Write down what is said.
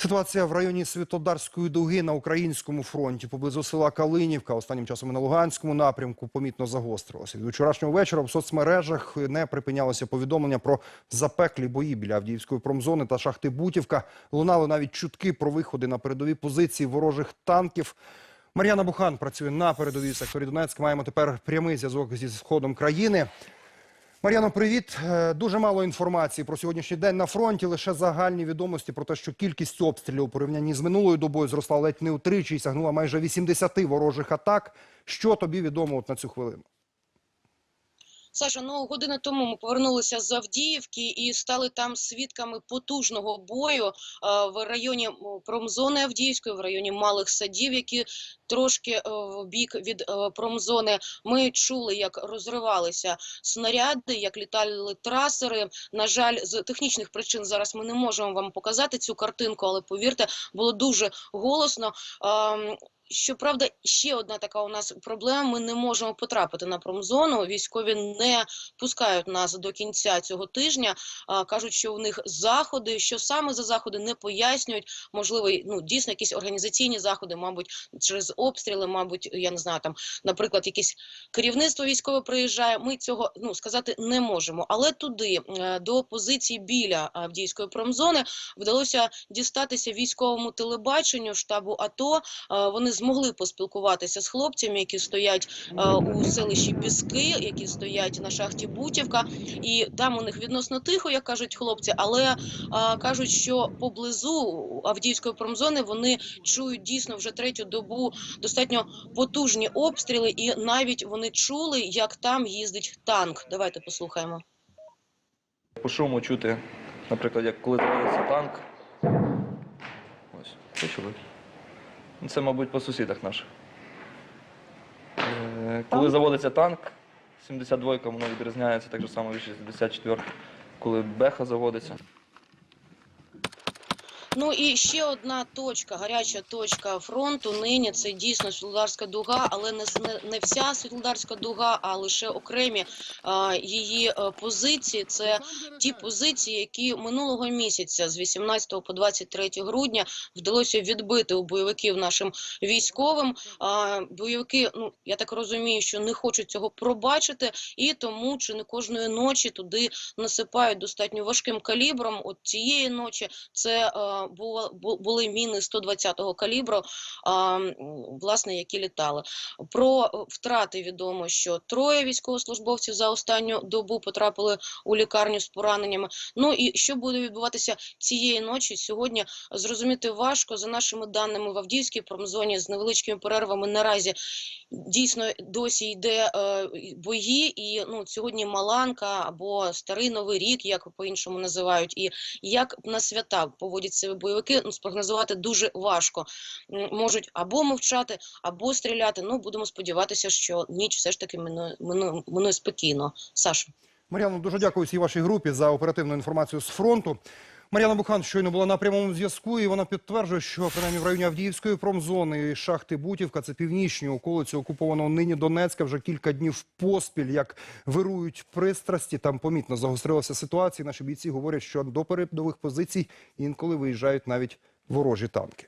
Ситуація в районі Світлодарської дуги на українському фронті поблизу села Калинівка останнім часом і на Луганському напрямку помітно загострилося. Від вчорашнього вечора в соцмережах не припинялося повідомлення про запеклі бої біля Авдіївської промзони та шахти Бутівка. Лунали навіть чутки про виходи на передові позиції ворожих танків. Мар'яна Бухан працює на передовій секторі Донецьк. Маємо тепер прямий зв'язок зі сходом країни. Мар'яно, привіт. Е, Дуже мало інформації про сьогоднішній день на фронті. Лише загальні відомості про те, що кількість обстрілів у порівнянні з минулою добою зросла ледь не утричі і сягнула майже 80 ворожих атак. Що тобі відомо от на цю хвилину? Саша, ну години тому ми повернулися з Авдіївки і стали там свідками потужного бою е, в районі промзони Авдіївської, в районі малих садів, які трошки е, в бік від е, промзони. Ми чули, як розривалися снаряди, як літали трасери. На жаль, з технічних причин зараз ми не можемо вам показати цю картинку, але повірте, було дуже голосно. Щоправда, ще одна така у нас проблема. Ми не можемо потрапити на промзону. Військові не пускають нас до кінця цього тижня. А, кажуть, що у них заходи. Що саме за заходи не пояснюють. Можливо, ну дійсно якісь організаційні заходи, мабуть, через обстріли, мабуть, я не знаю, там, наприклад, якесь керівництво військове приїжджає. Ми цього ну сказати не можемо. Але туди е, до позиції біля Авдіївської промзони вдалося дістатися військовому телебаченню штабу АТО. Е, Вони змогли поспілкуватися з хлопцями, які стоять е, у селищі Піски, які стоять на шахті Бутівка, і там у них відносно тихо, як кажуть хлопці, але е, кажуть, що поблизу Авдіївської промзони вони чують дійсно вже третю добу достатньо потужні обстріли, і навіть вони чули, як там їздить танк. Давайте послухаємо. По шуму чути, наприклад, як коли заводиться танк. Ось, почули. Це, мабуть, по сусідах наших. Е, Коли заводиться танк, 72 воно відрізняється так же само від 64 коли беха заводиться. Ну і ще одна точка, гаряча точка фронту. Нині це дійсно Світлодарська дуга, але не, не, вся Світлодарська дуга, а лише окремі а, її е, позиції. Це ті позиції, які минулого місяця, з 18 по 23 грудня, вдалося відбити у бойовиків нашим військовим. А, бойовики, ну я так розумію, що не хочуть цього пробачити, і тому чи не кожної ночі туди насипають достатньо важким калібром. От цієї ночі це е, були міни 120-го калібру, власне, які літали. Про втрати відомо, що троє військовослужбовців за останню добу потрапили у лікарню з пораненнями. Ну і що буде відбуватися цієї ночі? Сьогодні зрозуміти важко. За нашими даними в Авдіївській промзоні з невеличкими перервами наразі дійсно досі йде е, бої, і ну сьогодні Маланка або Старий Новий рік, як по-іншому називають, і як на свята поводять себе бойовики, ну спрогнозувати дуже важко. Можуть або мовчати, або стріляти. Ну будемо сподіватися, що ніч все ж таки минує, минує, минує спокійно. Саша. Мар'яно, дуже дякую всій вашій групі за оперативну інформацію з фронту. Мар'яна Бухан щойно була на прямому зв'язку, і вона підтверджує, що принаймні в районі Авдіївської промзони і шахти Бутівка, це північні околиці окупованого нині Донецька, вже кілька днів поспіль, як вирують пристрасті. Там помітно загострилася ситуація. Наші бійці говорять, що до передових позицій інколи виїжджають навіть ворожі танки.